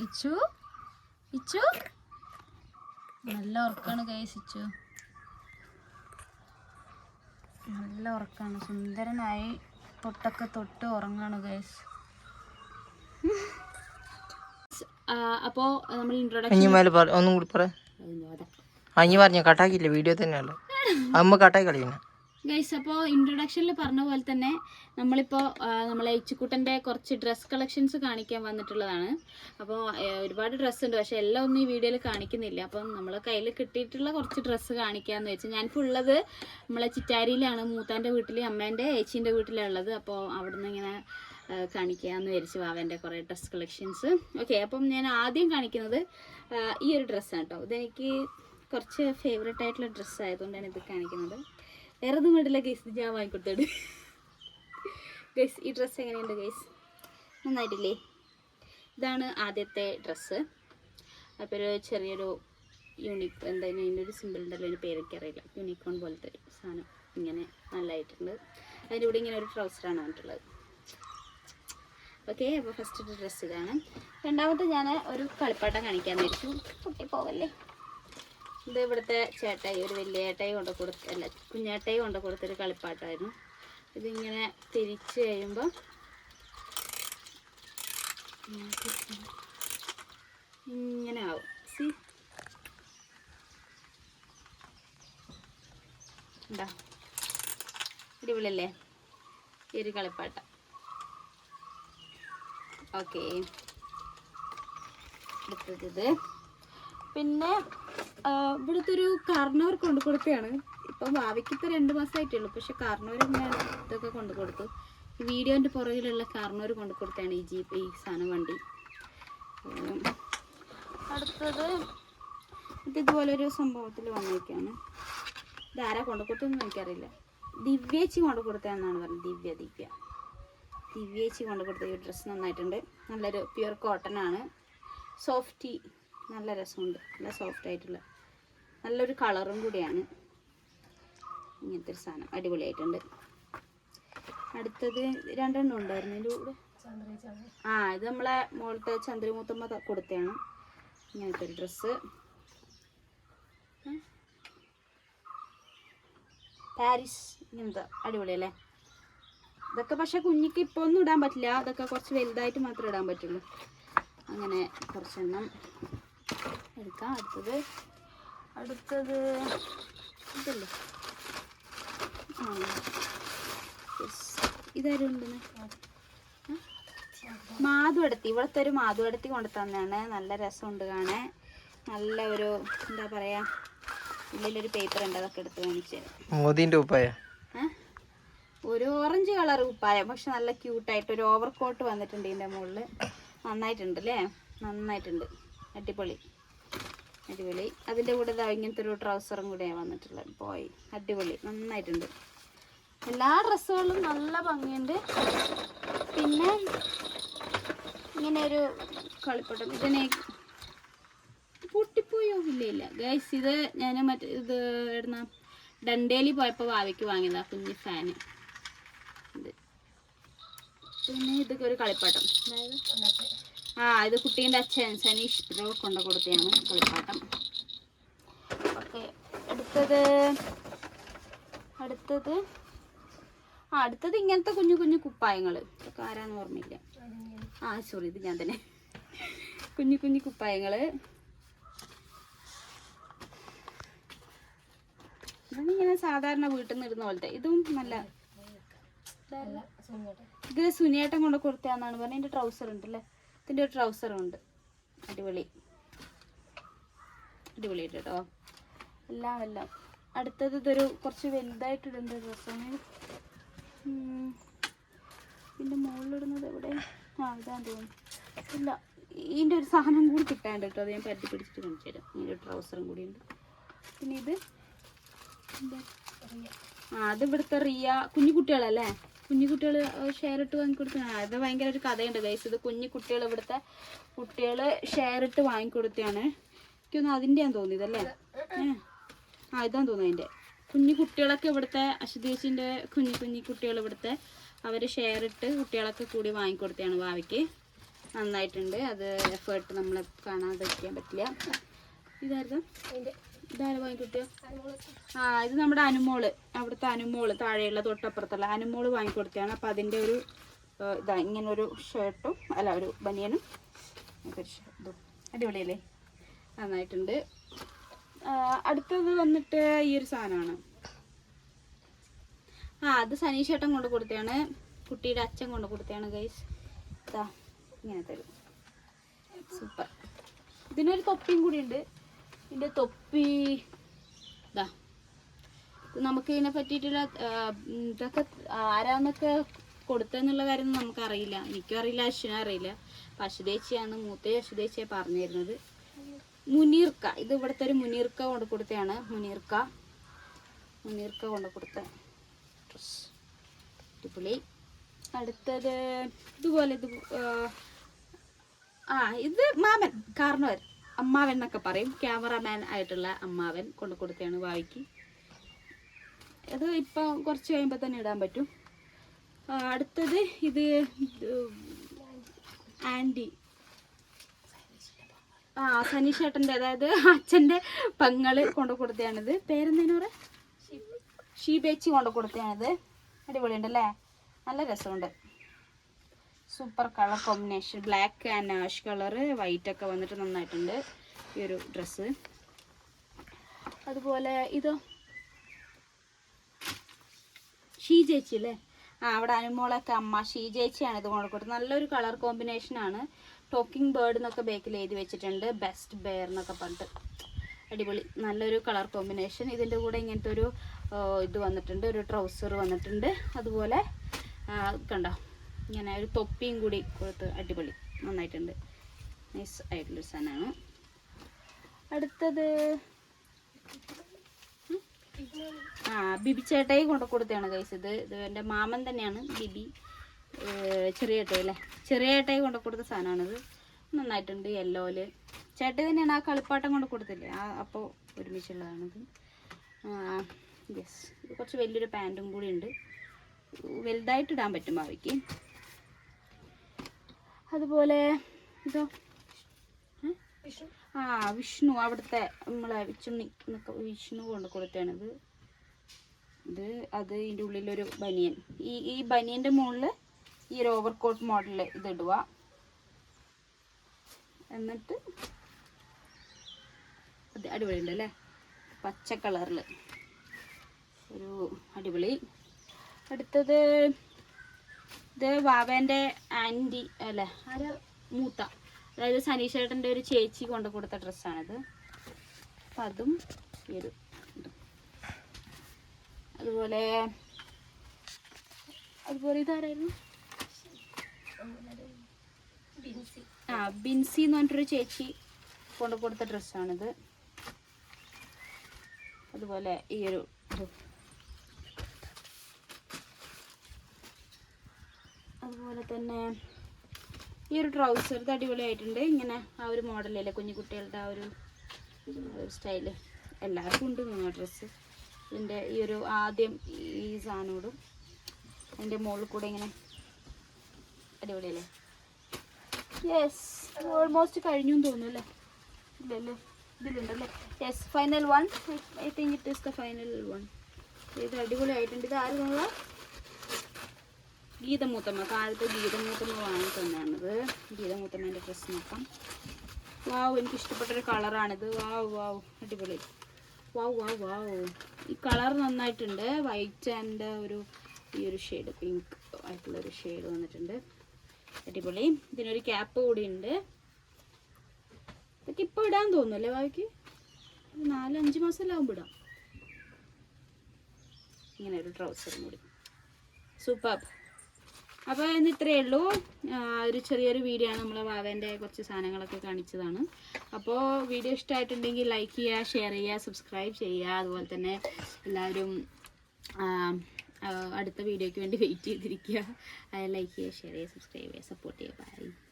ഇച്ചു? ഇച്ചു? നല്ല ഉറക്കാണ് ഗൈസ് ഇച്ചു. നല്ല ഉറക്കാണ്. സുന്ദരനായി തൊട്ടൊക്കെ തൊട്ട് ഉറങ്ങാണ് ഗൈസ് അപ്പോ നമ്മൾ ഇൻട്രോഡക്ഷൻ ഒന്നും കൂടി പറ. പറഞ്ഞ കട്ടാക്കിയില്ല വീഡിയോ തന്നെയല്ലോ? അമ്മ കട്ടാക്കി കളിക്കുന്ന. ഗൈസ് അപ്പോൾ ഇൻട്രൊഡക്ഷനിൽ പറഞ്ഞ പോലെ തന്നെ നമ്മളിപ്പോൾ നമ്മളെ ഇച്ചുക്കുട്ടന്റെ കുറച്ച് ഡ്രസ് കളക്ഷൻസ് കാണിക്കാൻ വന്നിട്ടുള്ളതാണ്. അപ്പോൾ ഒരുപാട് ഡ്രസ്സ് ഉണ്ട് പക്ഷേ എല്ലാം ഒന്നും ഈ വീഡിയോയിൽ കാണിക്കുന്നില്ല. അപ്പം നമ്മൾ കയ്യിൽ കിട്ടിയിട്ടുള്ള കുറച്ച് ഡ്രസ്സ് കാണിക്കാമെന്ന് വെച്ചാൽ ഞാനിപ്പോൾ ഉള്ളത് നമ്മളെ ചിറ്റാരിയിലാണ് മൂത്താന്റെ വീട്ടിൽ അമ്മേന്റെ ഏച്ചീന്റെ ഉള്ളത്. അപ്പോൾ അവിടുന്ന് ഇങ്ങനെ കാണിക്കാമെന്ന് വിചാരിച്ചു വാവന്റെ കുറേ ഡ്രസ് കളക്ഷൻസ് ഓക്കെ അപ്പം ഞാൻ ആദ്യം കാണിക്കുന്നത് ഈ ഒരു ഡ്രസ്സാണ് കേട്ടോ ഇതെനിക്ക് കുറച്ച് ഫേവറേറ്റ് ആയിട്ടുള്ള ഡ്രസ്സ് ആയതുകൊണ്ടാണ് ഇത് കാണിക്കുന്നത്. വേറെ കണ്ടില്ല വേണ്ടില്ല ഗൈസ് ഇത് ഞാൻ വാങ്ങിക്കൊടുത്തോട് ഗൈസ് ഈ ഡ്രസ്സ് എങ്ങനെയുണ്ട് ഗൈസ് നന്നായിട്ടില്ലേ? ഇതാണ് ആദ്യത്തെ ഡ്രസ്സ് അപ്പോൾ ഒരു ചെറിയൊരു യൂണിക് എന്തായാലും അതിന്റെ ഒരു സിമ്പിൾ ഉണ്ടല്ലോ അതിന്റെ പേരൊക്കെ അറിയില്ല. യൂണിക്കോൺ പോലത്തെ ഒരു സാധനം ഇങ്ങനെ നല്ലതായിട്ടുണ്ട് അതിന്റെ കൂടെ ഇങ്ങനെ ഒരു ട്രൗസറാണ് വന്നിട്ടുള്ളത്. ഓക്കെ അപ്പോൾ ഫസ്റ്റ് ഡ്രസ്സ് ഇതാണ് രണ്ടാമത്തെ ഞാൻ ഒരു കളിപ്പാട്ടം കാണിക്കാൻ വിചാരിച്ചു. കുട്ടി പോവല്ലേ? ഇത് ഇവിടുത്തെ ചേട്ടായി ഒരു വലിയ ഏട്ടായി കൊണ്ട് കൊടുത്ത് അല്ല കുഞ്ഞേട്ടായി കൊണ്ട് കൊടുത്തൊരു കളിപ്പാട്ടമായിരുന്നു ഇതിങ്ങനെ തിരിച്ച് കഴിയുമ്പോൾ ഇങ്ങനെ ആവും. സി. എന്താ അടിപൊളിയല്ലേ? ഈ ഒരു കളിപ്പാട്ടം. ഓക്കെ. അടുത്തത് പിന്നെ ഇവിടുത്തെ ഒരു കാർണവർ കൊണ്ടു കൊടുത്തതാണ് ഇപ്പം ഭാവിക്ക് ഇപ്പോൾ രണ്ട് മാസമായിട്ടുള്ളൂ പക്ഷെ കാർണവർ ഞാൻ ഇതൊക്കെ കൊണ്ടു കൊടുത്തു. ഈ വീഡിയോന്റെ പുറകിലുള്ള കാർണവർ കൊണ്ടു കൊടുത്തതാണ് ഈ ജീപ്പ് ഈ സാധനം വണ്ടി. അടുത്തത് ഇത് ഇതുപോലെ ഒരു സംഭവത്തിൽ വന്നിരിക്കുകയാണ് ഇതാരാ കൊണ്ടു കൊടുത്തതെന്ന് എനിക്കറിയില്ല. ദിവ്യേച്ചി കൊണ്ടു കൊടുത്തതെന്നാണ് പറഞ്ഞത്. ദിവ്യ ദിവ്യ. ദിവ്യേച്ചി കൊണ്ടു കൊടുത്ത ഈ ഡ്രസ്സ് നന്നായിട്ടുണ്ട്. നല്ലൊരു പ്യുർ കോട്ടൺ ആണ് സോഫ്റ്റി. നല്ല രസമുണ്ട്. നല്ല സോഫ്റ്റ് ആയിട്ടുള്ള നല്ലൊരു കളറും കൂടിയാണ്. ഇങ്ങനത്തെ ഒരു സാധനം അടിപൊളിയായിട്ടുണ്ട്. അടുത്തത് രണ്ടെണ്ണം ഉണ്ടായിരുന്നു. ഇതിന്റെ കൂടെ? ആ ഇത് നമ്മളെ മോളത്തെ ചന്ദ്രമൂത്തമ്മ കൊടുത്തതാണ്. ഇങ്ങനത്തെ ഒരു ഡ്രസ്സ് പാരീസ് ഇങ്ങനത്തെ അടിപൊളിയല്ലേ? ഇതൊക്കെ പക്ഷെ കുഞ്ഞിക്ക് ഇപ്പോൾ ഒന്നും ഇടാൻ പറ്റില്ല. അതൊക്കെ കുറച്ച് വലുതായിട്ട് മാത്രമേ ഇടാൻ പറ്റുള്ളൂ. അങ്ങനെ കുറച്ചെണ്ണം എടുക്കാം. അടുത്തത് അടുത്തത് ഇതല്ലേ. ഇതാരും ഉണ്ടെന്ന് മാധുവടത്തി ഇവിടുത്തെ ഒരു മാധുവടത്തി കൊണ്ട് തന്നെയാണ് നല്ല രസമുണ്ട് കാണാൻ. നല്ല ഒരു എന്താ പറയാ ഉള്ളിലൊരു പേപ്പർ ഉണ്ട്. അതൊക്കെ എടുത്ത് കാണിച്ചു മോദിന്റെ ഉപ്പായ? ഒരു ഓറഞ്ച് കളർ ഉപ്പായ. പക്ഷെ നല്ല ക്യൂട്ടായിട്ട് ഒരു ഓവർ കോട്ട് വന്നിട്ടുണ്ട് ഇതിന്റെ മുകളിൽ നന്നായിട്ടുണ്ട് അല്ലേ? നന്നായിട്ടുണ്ട്. അടിപൊളി. അടിപൊളി. അതിന്റെ കൂടെ ഇതാ ഇങ്ങനത്തെ ഒരു ട്രൗസറും കൂടെയാണ് വന്നിട്ടുള്ളത്. പോയി. അടിപൊളി. നന്നായിട്ടുണ്ട്. എല്ലാ ഡ്രസ്സുകളും നല്ല ഭംഗിയുണ്ട്. പിന്നെ ഇങ്ങനെ ഒരു കളിപ്പട്ടം ഇതിനെ പൊട്ടിപ്പോയോ? ഇല്ല ഇല്ല. ഗൈസ് ഇത് ഞാൻ മറ്റേ ഇത് എവിടുന്ന? ഡണ്ടേലി പോയപ്പോൾ വാവയ്ക്ക് വാങ്ങിയതാ കുഞ്ഞ് ഫാന്. ഇത്. പിന്നെ ഇതൊക്കെ ഒരു കളിപ്പാട്ടം. അതായത് ആ ഇത് കുട്ടീന്റെ അച്ഛൻ സനീഷ് ബ്രോ കൊണ്ട കൊടുത്തതാണ് കളിപ്പാട്ടം. ഓക്കെ അടുത്തത് അടുത്തത് ആ അടുത്തത് ഇങ്ങനത്തെ കുഞ്ഞു കുഞ്ഞു കുപ്പായങ്ങൾ. ഇതൊക്കെ ആരാന്ന് ഓർമ്മയില്ല. ആ സോറി ഇത് ഞാൻ തന്നെ. കുഞ്ഞു കുഞ്ഞു കുപ്പായങ്ങൾ. ഇതിങ്ങനെ ഇങ്ങനെ സാധാരണ വീട്ടിൽ നിന്ന് ഇടുന്ന പോലത്തെ. ഇതും നല്ല ഇത് സുനിയേട്ടൻ കൊണ്ട് കൊടുത്തതാണെന്നാണ് പറഞ്ഞത്. എന്റെ ട്രൗസർ ഉണ്ട് അല്ലേ ഇതിന്റെ ഒരു ട്രൗസറും ഉണ്ട്. അടിപൊളി. അടിപൊളി കേട്ടോ. എല്ലാം എല്ലാം. അടുത്തത് ഇതൊരു കുറച്ച് വലുതായിട്ടിടുന്ന ഡ്രസ്സാണ് പിന്നെ മുകളിലിടുന്നത് എവിടെ? ആ ഇതാന്ന് തോന്നുന്നു. ഇല്ല ഇതിന്റെ ഒരു സാധനം കൂടി കിട്ടാണ്ട് കേട്ടോ. അത് ഞാൻ പറ്റി പിടിച്ചിട്ട് കാണിച്ചു തരാം. ഇതിന്റെ ട്രൗസറും കൂടി ഉണ്ട്. പിന്നെ ഇത്? ആ അത് ഇവിടുത്തെ റിയ കുഞ്ഞു കുട്ടികളല്ലേ കുഞ്ഞു കുട്ടികൾ ഷെയർ ഇട്ട് വാങ്ങിക്കൊടുത്തതാണ് അത് ഭയങ്കര ഒരു കഥയുണ്ട് ഗൈസ് ഇത് കുഞ്ഞു കുട്ടികൾ ഇവിടുത്തെ കുട്ടികൾ ഷെയർ ഇട്ട് വാങ്ങിക്കൊടുത്തതാണ് എനിക്കൊന്ന് അതിന്റെയാണ് തോന്നിയത് അല്ലേ ആ ഇതാണ് തോന്നുന്നു അതിന്റെ കുഞ്ഞു കുട്ടികളൊക്കെ ഇവിടുത്തെ അശുദ്ധേശിന്റെ കുഞ്ഞു കുഞ്ഞു കുട്ടികൾ ഇവിടുത്തെ അവർ ഷെയർ ഇട്ട് കുട്ടികളൊക്കെ കൂടി വാങ്ങിക്കൊടുത്തതാണ് ഭാവിക്ക് നന്നായിട്ടുണ്ട്. അത് എഫേർട്ട് നമ്മൾ വയ്ക്കാൻ പറ്റില്ല. ഇതായിരുന്നു. ഇതാരും വാങ്ങിക്കിട്ടിയോ ആ ഇത് നമ്മുടെ അനുമോൾ. അവിടുത്തെ അനുമോൾ താഴെയുള്ള തൊട്ടപ്പുറത്തുള്ള. അനുമോൾ വാങ്ങിക്കൊടുത്തതാണ് അപ്പം അതിന്റെ ഒരു ഇതാ ഇങ്ങനെ ഒരു ഷർട്ടും അല്ല ഒരു ബനിയനും. ഇതൊരു ഷ- ഇതും. അടിപൊളിയല്ലേ? നന്നായിട്ടുണ്ട്. അടുത്തത് വന്നിട്ട് ഈ ഒരു സാധനമാണ്. ആ അത് സനീഷ് ചേട്ടൻ കൊണ്ട് കൊടുത്തതാണ്. കുട്ടിയുടെ അച്ഛൻ കൊണ്ട് കൊടുത്തതാണ് ഗൈസ് ഇതാ ഇങ്ങനെ തരും. സൂപ്പർ ഇതിനൊരു തൊപ്പിയും കൂടി ഉണ്ട്. ഇതിന്റെ തൊപ്പി. ഇതാ നമുക്ക് ഇതിനെ പറ്റിയിട്ടുള്ള ഇതൊക്കെ ആരാന്നൊക്കെ കൊടുത്തെന്നുള്ള കാര്യം നമുക്കറിയില്ല. എനിക്കും അറിയില്ല അശ്വിനും അറിയില്ല. അപ്പം മൂത്ത അശ്വതേച്ചിയെ പറഞ്ഞു തരുന്നത് മുനീർക്ക. ഇത് ഇവിടുത്തെ ഒരു മുനീർക്ക കൊണ്ട് കൊടുത്തതാണ് മുനീർക്ക. മുനീർക്ക കൊണ്ട് കൊടുത്ത ഡ്രസ് അടിപൊളി. അടുത്തത് ഇതുപോലെ ഇത് ആ, ഇത് മാമൻ കാരണവർ അമ്മാവൻ എന്നൊക്കെ പറയും. ക്യാമറാമാൻ ആയിട്ടുള്ള അമ്മാവൻ കൊണ്ടു കൊടുത്തതാണ് വായിക്ക്. അത് ഇപ്പം കുറച്ച് കഴിയുമ്പോൾ തന്നെ ഇടാൻ പറ്റും. അടുത്തത് ഇത് ആന്റി ആ സനീഷ് ഏട്ടന്റെ അതായത് അച്ഛന്റെ പങ്ങൾ കൊണ്ടു കൊടുത്തതാണിത്. പേരെന്തേനു പറയാ ഷീബേച്ചി കൊണ്ടു കൊടുത്തതാണിത്. അടിപൊളിയുണ്ടല്ലേ? നല്ല രസമുണ്ട്. Super colour combination black and ash colour white ഒക്കെ വന്നിട്ട് നന്നായിട്ടുണ്ട് ഈ ഒരു ഡ്രസ്സ് അതുപോലെ ഇതോ? ഷീ ചേച്ചി അല്ലേ? ആ അവിടെ അനുമോളൊക്കെ അമ്മ ഷീ ചേച്ചിയാണ് ഇത് കൊണ്ട് നല്ലൊരു കളർ കോമ്പിനേഷനാണ് ടോക്കിംഗ് ബേർഡ് എന്നൊക്കെ ബേക്കിൽ എഴുതി വെച്ചിട്ടുണ്ട്. ബെസ്റ്റ് ബെയർ എന്നൊക്കെ പറഞ്ഞിട്ട്. അടിപൊളി. നല്ലൊരു കളർ കോമ്പിനേഷൻ ഇതിന്റെ കൂടെ ഇങ്ങനത്തെ ഒരു ഇത് വന്നിട്ടുണ്ട്. ഒരു ട്രൗസർ വന്നിട്ടുണ്ട്. അതുപോലെ കണ്ടോ? ഇങ്ങനെ ഒരു തൊപ്പിയും കൂടി കൊടുത്ത് അടിപൊളി. നന്നായിട്ടുണ്ട്. നൈസ് ആയിട്ടുള്ളൊരു സാധനമാണ്. അടുത്തത് ആ ബിബി ചേട്ടായി കൊണ്ട് കൊടുത്തതാണ് കൈസ് ഇത്. ഇത് എന്റെ മാമൻ തന്നെയാണ് ബിബി. ചെറിയ ഏട്ടായി അല്ലേ? ചെറിയ ചേട്ടായി കൊണ്ട് കൊടുത്ത സാധനമാണിത്. നന്നായിട്ടുണ്ട് യെല്ലോയിൽ ചേട്ടായി തന്നെയാണ് ആ കളിപ്പാട്ടം കൊണ്ട് കൊടുത്തില്ലേ? ആ അപ്പോൾ ഒരുമിച്ചുള്ളതാണിത്. യെസ് കുറച്ച് വലിയൊരു പാന്റും കൂടി ഉണ്ട്. വലുതായിട്ട് ഇടാൻ പറ്റും ഭാവിക്ക്. അതുപോലെ ഇതോ? ആ വിഷ്ണു അവിടുത്തെ നമ്മളെ വിച്ചുണ്ണി എന്നൊക്കെ വിഷ്ണു കൊണ്ട് കൊടുത്താണിത് ഇത്. അത് ഇതിന്റെ ഉള്ളിലൊരു ബനിയൻ. ഈ ഈ ബനിയന്റെ മുകളിൽ ഈ ഒരു ഓവർ കോട്ട് മോഡൽ ഇതിടുക എന്നിട്ട് അത് അടിപൊളിയുണ്ട് അല്ലേ? പച്ച കളറിൽ ഒരു അടിപൊളി. അടുത്തത് ഇത് ബാബേന്റെ ആന്റി അല്ലേ? ആര്? മൂത്ത. അതായത് സനീഷേട്ടന്റെ ഒരു ചേച്ചി കൊണ്ട് കൊടുത്ത ഡ്രസ്സാണിത്. അപ്പം അതും ഈ അതുപോലെ അതുപോലെ ഇതാരായിരുന്നു? ആ ബിൻസി എന്ന് പറഞ്ഞിട്ടൊരു ചേച്ചി കൊണ്ട് കൊടുത്ത ഡ്രസ്സാണിത്. അതുപോലെ ഈ ഒരു അതുപോലെ തന്നെ ഈ ഒരു ട്രൗസർ ഇത് അടിപൊളിയായിട്ടുണ്ട്. ഇങ്ങനെ ആ ഒരു മോഡലല്ലേ കുഞ്ഞു കുട്ടികളുടെ ആ ഒരു സ്റ്റൈൽ എല്ലാവർക്കും ഉണ്ട് ഡ്രസ്സ് ഇതിന്റെ ഈ ഒരു ആദ്യം ഈ സാധനോടും അതിന്റെ മുകളിൽ കൂടെ ഇങ്ങനെ അടിപൊളിയല്ലേ? യെസ് ഓൾമോസ്റ്റ് കഴിഞ്ഞു എന്ന് തോന്നുന്നു അല്ലേ? ഇല്ലല്ലേ ഇതിലുണ്ടല്ലേ? Yes final one I think it is the final one ഇത് അടിപൊളിയായിട്ടുണ്ട്. ഇത് ആരും ഗീതമൂത്തമ്മ താഴത്തെ ഗീതമൂത്തമ്മ വാങ്ങി തന്നെയാണിത് ഗീതമൂത്തമ്മേന്റെ ഡ്രസ്സ് നോക്കാം. വാവ് എനിക്ക് ഇഷ്ടപ്പെട്ടൊരു കളറാണിത്. വാവ് വാവ് അടിപൊളി. വാവ് വാവ് വാവ്. ഈ കളർ നന്നായിട്ടുണ്ട്. വൈറ്റ് ആൻഡ് ഒരു ഈ ഒരു ഷെയ്ഡ് പിങ്ക് ആയിട്ടുള്ളൊരു ഷെയ്ഡ് വന്നിട്ടുണ്ട്. അടിപൊളി. ഇതിനൊരു ക്യാപ്പ് കൂടി ഉണ്ട്. ഇതൊക്കെ ഇപ്പോൾ ഇടാൻ തോന്നുന്നല്ലേ വാവിക്ക് ഒരു നാല് അഞ്ച് മാസമെല്ലാം ആകുമ്പോൾ ഇടാം. ഇങ്ങനെ ഒരു ട്രൗസറും കൂടി. സൂപ്പർ അപ്പോൾ ഇന്ന് ഇത്രയേ ഉള്ളൂ. ഒരു ചെറിയൊരു വീഡിയോ ആണ് നമ്മൾ വാവേന്റെ കുറച്ച് സാധനങ്ങളൊക്കെ കാണിച്ചതാണ്. അപ്പോൾ വീഡിയോ ഇഷ്ടമായിട്ടുണ്ടെങ്കിൽ ലൈക്ക് ചെയ്യുക ഷെയർ ചെയ്യുക സബ്സ്ക്രൈബ് ചെയ്യുക. അതുപോലെ തന്നെ എല്ലാവരും അടുത്ത വീഡിയോയ്ക്ക് വേണ്ടി വെയിറ്റ് ചെയ്തിരിക്കുക. ലൈക്ക് ചെയ്യുക ഷെയർ ചെയ്യുക സബ്സ്ക്രൈബ് ചെയ്യുക സപ്പോർട്ട് ചെയ്യുക. ബൈ